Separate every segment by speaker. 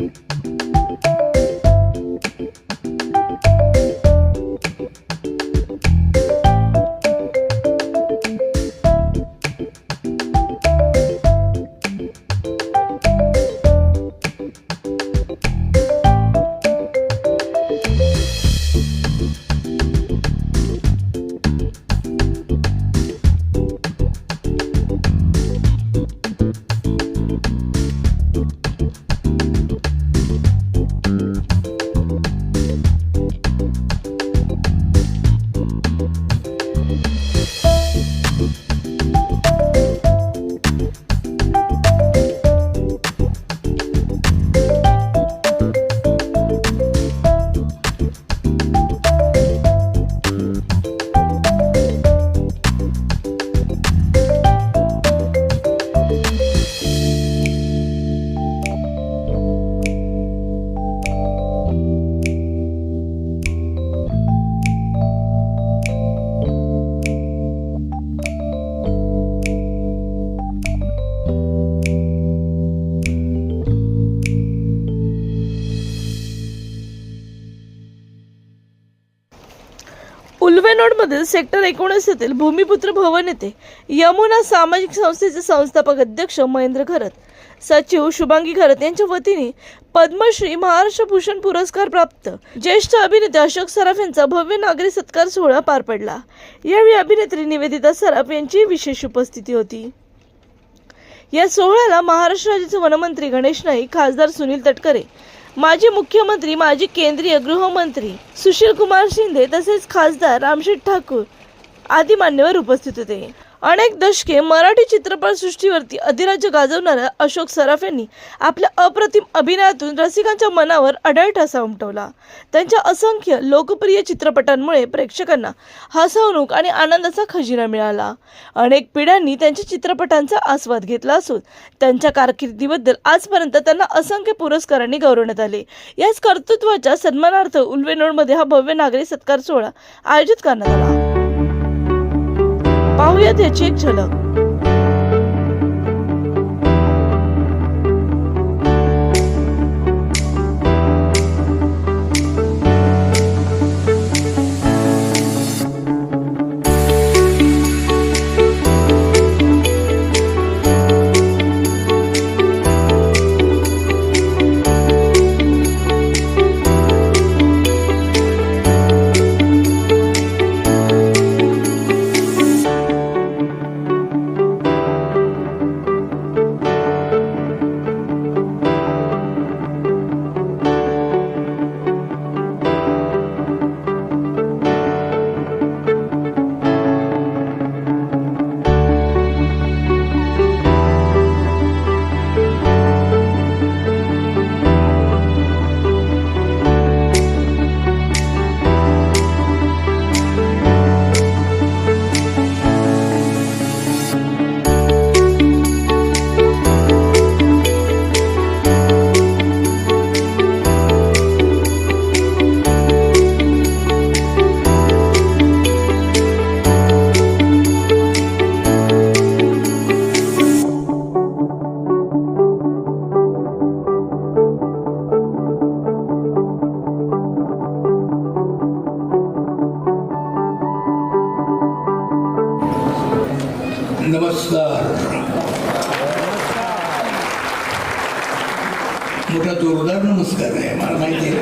Speaker 1: Tchau. मधील sector एकोणीस येथील भूमिपुत्र भवन येथे यमुना सामाजिक संस्थेचे संस्थापक अध्यक्ष महेंद्र खरत सचिव शुभांगी खरत यांच्या वतीने पद्मश्री महाराष्ट्र भूषण पुरस्कार प्राप्त. ज्येष्ठ अभिनेते अशोक सराफ यांचा भव्य नागरी सत्कार सोहळा पार पडला. यावेळी अभिनेत्री निवेदिता सराफ यांची विशेष उपस्थिती होती. या सोहळ्याला महाराष्ट्र राज्याचे वनमंत्री गणेश नाईक खासदार सुनील तटकरे माजी मुख्यमंत्री माजी केंद्रीय गृहमंत्री सुशील कुमार शिंदे तसेच खासदार रामशेठ ठाकूर आदी मान्यवर उपस्थित होते. अनेक दशके मराठी चित्रपटसृष्टीवरती अधिराज्य गाजवणाऱ्या अशोक सराफ यांनी आपल्या अप्रतिम अभिनयातून रसिकांच्या मनावर अढळ ठसा उमटवला. त्यांच्या असंख्य लोकप्रिय चित्रपटांमुळे प्रेक्षकांना हसवणूक आणि आनंदाचा खजिना मिळाला. अनेक पिढ्यांनी त्यांच्या चित्रपटांचा आस्वाद घेतला असून त्यांच्या कारकिर्दीबद्दल आजपर्यंत त्यांना असंख्य पुरस्कारांनी गौरवण्यात आले. याच कर्तृत्वाच्या सन्मानार्थ उल्वेनोडमध्ये हा भव्य नागरी सत्कार सोहळा आयोजित करण्यात आला. पाहुयात याची एक झलक
Speaker 2: नमस्कार. मोठा जोरदार नमस्कार आहे मला माहिती आहे.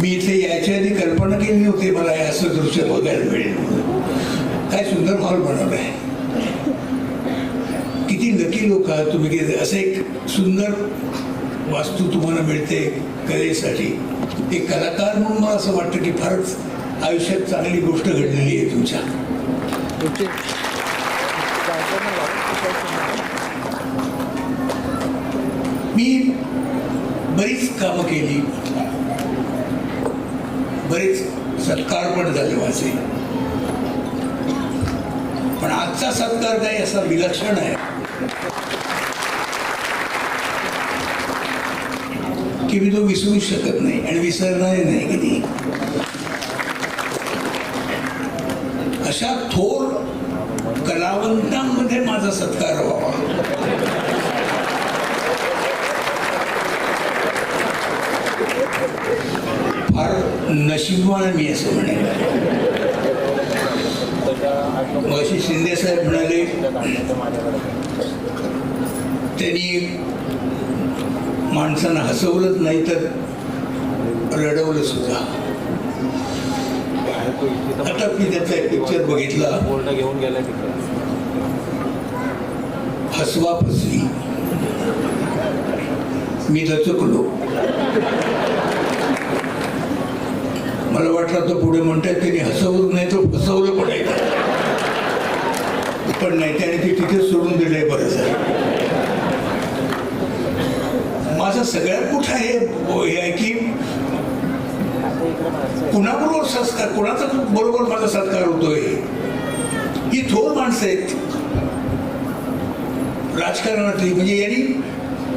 Speaker 2: मी इथे यायच्या आधी कल्पना केली होती मला हे असं दृश्य बघायला मिळेल म्हणून. काय सुंदर हॉल बनवला आहे. किती लकी लोक आहात तुम्ही गेले असं एक सुंदर वास्तू तुम्हाला मिळते कलेसाठी. एक कलाकार म्हणून मला असं वाटतं की फारच आयुष्यात चांगली गोष्ट घडलेली आहे तुमच्या. मी बरीच कामं केली. बरेच सत्कार पण झाले माझे. पण आजचा सत्कार काही असा विलक्षण आहे. की मी तो विसरू शकत नाही आणि विसरणार नाही कधी. अशा थोर कलावंतांमध्ये माझा सत्कार व्हावा. फार नशीबवान मी असं म्हणेन. अशी शिंदे साहेब म्हणाले त्यांनी माणसांना हसवलंच नाही तर रडवलं सुद्धा आता मी त्याचा एक पिक्चर बघितला.
Speaker 3: बोर्ड घेऊन गेलाय तिकडे.
Speaker 2: हसवा फसवी मी दचकलो मला वाटलं तर पुढे म्हणतात त्यांनी हसवलं नाही तर फसवलं पडायचं पण नाही त्याने ते तिथे सोडून दिलंय बरं झालं. माझा सगळ्यात मोठा हे हे आहे की कुणाबरोबर संस्कार? कुणाचा बरोबर माझा सत्कार होतोय? ही थोर माणसं आहेत. राजकारणातली म्हणजे यांनी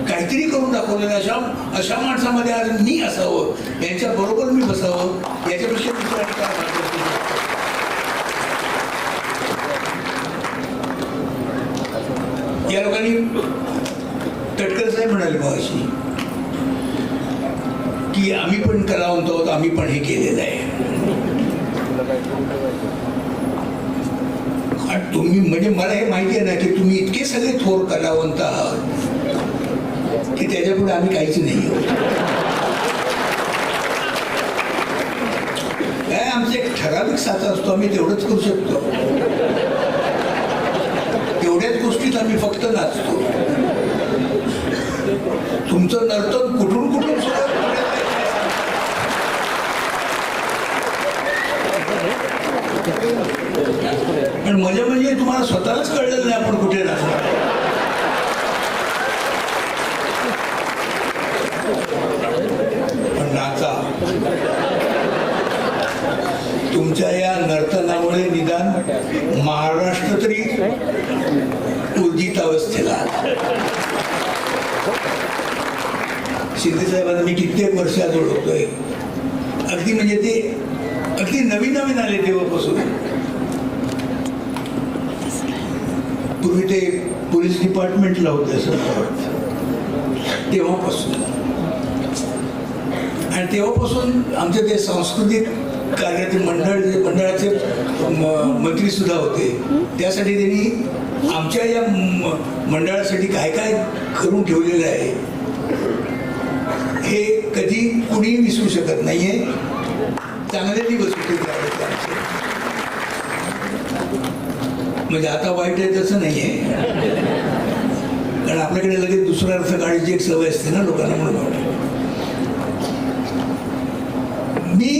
Speaker 2: काहीतरी करून दाखवलेलं अशा अशा माणसामध्ये आज मी असावं यांच्या बरोबर मी बसावं याच्यापेक्षा दुसऱ्या या लोकांनी तटकर साहेब म्हणाले मगाशी की आम्ही पण कलावंत आहोत आम्ही पण हे केलेलं आहे. आणि तुम्ही म्हणजे मला हे माहिती आहे ना की तुम्ही इतके सगळे थोर कलावंत आहात की त्याच्यापुढे आम्ही काहीच नाही आहोत. काय आमचं एक ठराविक साचा असतो आम्ही तेवढंच करू शकतो. तेवढ्याच गोष्टीत आम्ही फक्त नाचतो. तुमचं नर्तन कुठून कुठून सुद्धा पण मजा म्हणजे तुम्हाला स्वतःलाच कळलेलं नाही आपण कुठे नाचणार पण नाचा. तुमच्या या नर्तनामुळे निदान महाराष्ट्र तरी उर्जित अवस्थेला शिंदे साहेबांना मी कित्येक वर्षात ओळखतोय. अगदी म्हणजे ते अगदी नवीन नवीन आले तेव्हापासून. पूर्वी ते पोलीस डिपार्टमेंटला होते असं मला वाटतं. तेव्हापासून. आणि तेव्हापासून आमचे ते सांस्कृतिक कार्याचे मंडळ मंडळाचे म- मंत्री सुद्धा होते. त्यासाठी त्यांनी आमच्या या मंडळासाठी काय काय करून ठेवलेलं आहे हे कधी कुणीही विसरू शकत नाहीये. चांगले दिवस होते त्यावेळेस म्हणजे आता वाईट आहे तसं नाहीये. कारण आपल्याकडे लगेच दुसरा अर्थ काढायची एक सवय असते ना लोकांना म्हणून मी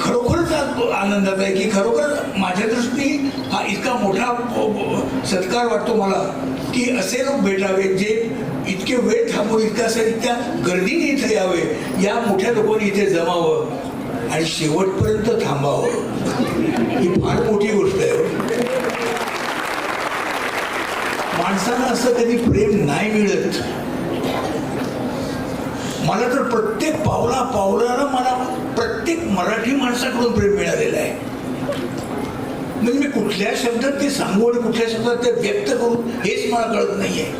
Speaker 2: खरोखरच आनंदात आहे की खरोखर माझ्या दृष्टीने हा इतका मोठा सत्कार वाटतो मला की असे लोक भेटावे जे इतके वेळ थांबू इतक्या इतक्या गर्दीने इथे यावे या मोठ्या लोकांनी इथे जमावं. आणि शेवटपर्यंत थांबावं. ही फार मोठी गोष्ट आहे हो. माणसाला असं कधी प्रेम नाही मिळत. मला तर प्रत्येक पावला पावलाला मला प्रत्येक मराठी माणसाकडून प्रेम मिळालेलं आहे. म्हणजे मी कुठल्या शब्दात ते सांगू आणि कुठल्या शब्दात ते व्यक्त करू हेच मला कळत नाहीये.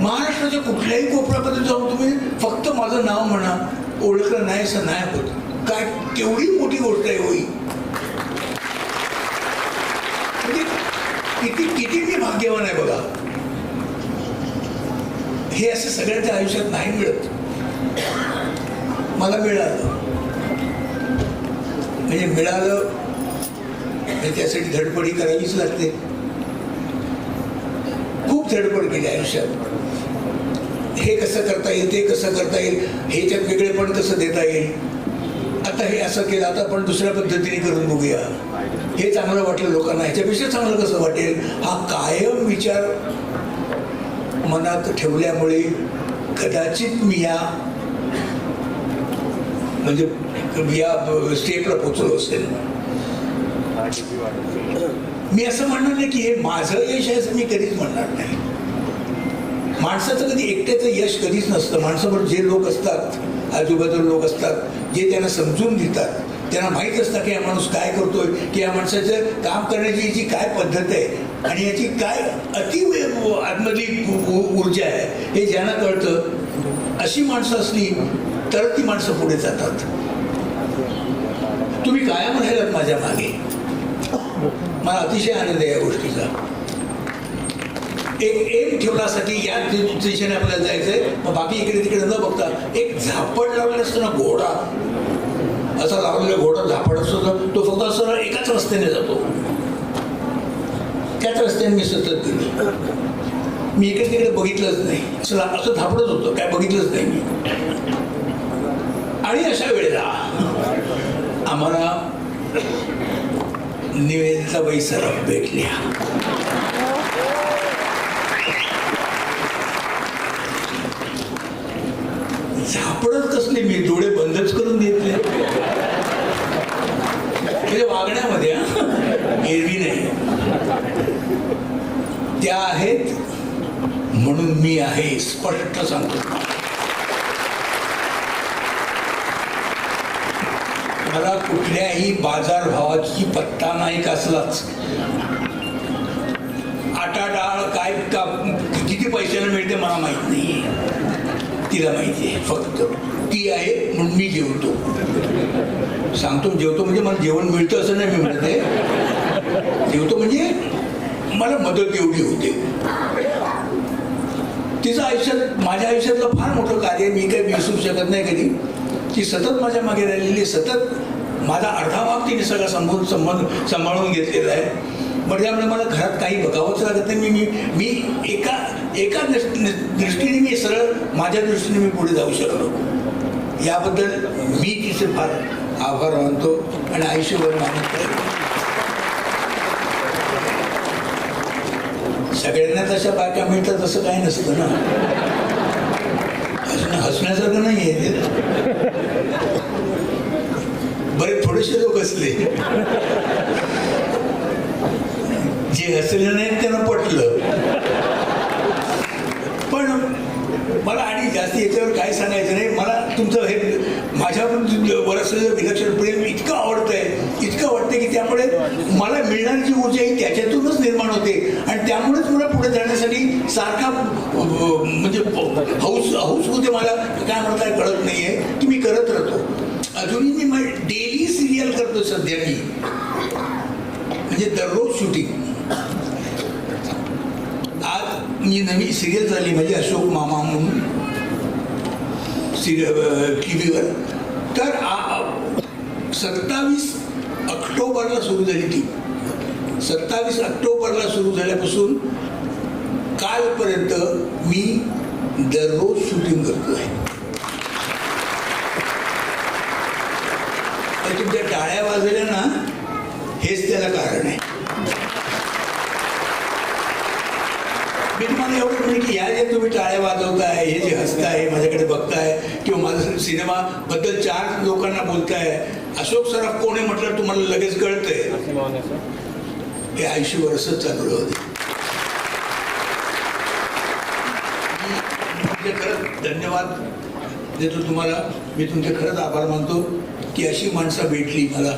Speaker 2: महाराष्ट्राच्या कुठल्याही कोपऱ्यामध्ये जाऊन तुम्ही फक्त माझं नाव म्हणा ओळखलं नाही असं नाही होत. काय केवढी मोठी गोष्ट आहे होई. म्हणजे किती किती मी भाग्यवान आहे बघा. हे असं सगळ्यांच्या आयुष्यात नाही मिळत. मला मिळालं. म्हणजे मिळालं म्हणजे त्यासाठी धडपडी करावीच लागते. खूप धडपड केली आयुष्यात. हे कसं करता येईल ते कसं करता येईल ह्याच्यात वेगळेपण कसं देता येईल? आता हे असं केलं आता आपण दुसऱ्या पद्धतीने करून बघूया. हे चांगलं वाटलं लोकांना ह्याच्यापेक्षा चांगलं कसं वाटेल? हा कायम विचार मनात ठेवल्यामुळे कदाचित मी या म्हणजे या स्टेपला पोचलो असेल. मी असं म्हणणार नाही की हे माझं यश आहे असं मी कधीच म्हणणार नाही. माणसाचं कधी एकट्याचं यश कधीच नसतं. माणसाबरोबर जे लोक असतात आजूबाजूला लोक असतात जे त्यांना समजून घेतात त्यांना माहीत असतं की हा माणूस काय करतोय की या माणसाचं काम करण्याची याची काय पद्धत आहे आणि याची काय अति आतमधली ऊर्जा आहे. हे ज्यांना कळतं अशी माणसं असली तर ती माणसं पुढे जातात. तुम्ही कायम राहिलात माझ्या मागे. मला अतिशय आनंद आहे या गोष्टीचा. एक एम ठेवण्यासाठी या दिशेने आपल्याला जायचंय. मग बाकी इकडे तिकडे न बघता एक झापड लावलेला असतो ना घोडा. असा लावलेला घोडा झापड असतो ना, तो फक्त असं एकाच रस्त्याने जातो. त्याच रस्त्याने मी सतत दिली मी इकडे तिकडे बघितलंच नाही. असं ला- असं झापडत होतं. काय बघितलंच नाही मी. आणि अशा वेळेला आम्हाला निवेदिताबाई सराफ भेटल्या. झापडच कसले मी? डोळे बंदच करून घेतले म्हणजे वागण्यामध्ये हा, एरवी नाही. त्या आहेत म्हणून मी आहे स्पष्ट सांगतो. मला कुठल्याही बाजारभावाची पत्ता नाही कसलाच आटा डाळ काय का किती पैशाला मिळते मला माहीत नाही तिला माहिती आहे फक्त. ती आहे म्हणून मी जेवतो. सांगतो जेवतो म्हणजे मला जेवण मिळतं असं नाही मी म्हणत आहे. जेवतो म्हणजे मला मदत एवढी होते. तिचं आयुष्यात माझ्या आयुष्यातलं फार मोठं कार्य मी काही विसरू शकत नाही कधी. ती सतत माझ्या मागे राहिलेली सतत माझा अर्धा भाग तिने सगळा संबोध संबंध सांभाळून घेतलेला आहे. म्हणजे त्यामुळे मला घरात काही बघावंच लागत नाही. मी मी मी एका एका दृष्टी- दृष्टीने मी सरळ माझ्या दृष्टीने मी पुढे जाऊ शकलो. याबद्दल मी तिचे फार आभार मानतो आणि आयुष्यभर मानत सगळ्यांना तशा बायका मिळतात असं काही नसतं ना. हसणं हसण्यासारखं नाही आहे ते. बरे थोडेसे लोक असले. जे हसले नाहीत ते पटलं पण मला आणि जास्त याच्यावर काय सांगायचं नाही. मला तुमचं हे माझ्यावर असलेलं विलक्षण प्रेम इतकं आवडतंय इतकं वाटतं की त्यामुळे मला मिळणारी जी ऊर्जा ही त्याच्यातूनच निर्माण होते. आणि त्यामुळेच मला पुढे जाण्यासाठी सारखा म्हणजे हौस हौस होते मला. काय म्हणता कळत नाहीये. की मी करत राहतो. अजूनही मी डेली सिरियल करतो सध्या मी. म्हणजे दररोज शूटिंग आज मी नवी सिरियल झाली म्हणजे अशोक मामा म्हणून. टी व्हीवर तर सत्तावीस ऑक्टोबरला सुरू झाली ती. सत्तावीस ऑक्टोबरला सुरू झाल्यापासून कालपर्यंत मी दररोज शूटिंग करतो तर तुमच्या टाळ्या वाजवल्या ना हेच त्याला कारण आहे. मी तुम्हाला एवढं म्हणजे की या जे तुम्ही टाळ्या वाजवताय हे जे हसताय माझ्या सिनेमा बद्दल चार लोकांना बोलताय. अशोक सराफ कोण आहे म्हटलं तुम्हाला लगेच कळतंय. हे आयुष्यभर असंच चालू होते खरंच धन्यवाद देतो तुम्हाला. मी तुमचे खरंच आभार मानतो की अशी माणसं भेटली मला.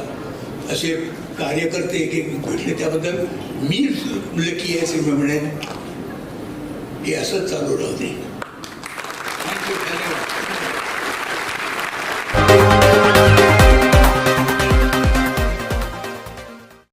Speaker 2: असे कार्यकर्ते एक एक भेटले त्याबद्दल. मी लकी आहे असे म्हणेन हे असंच चालू राहते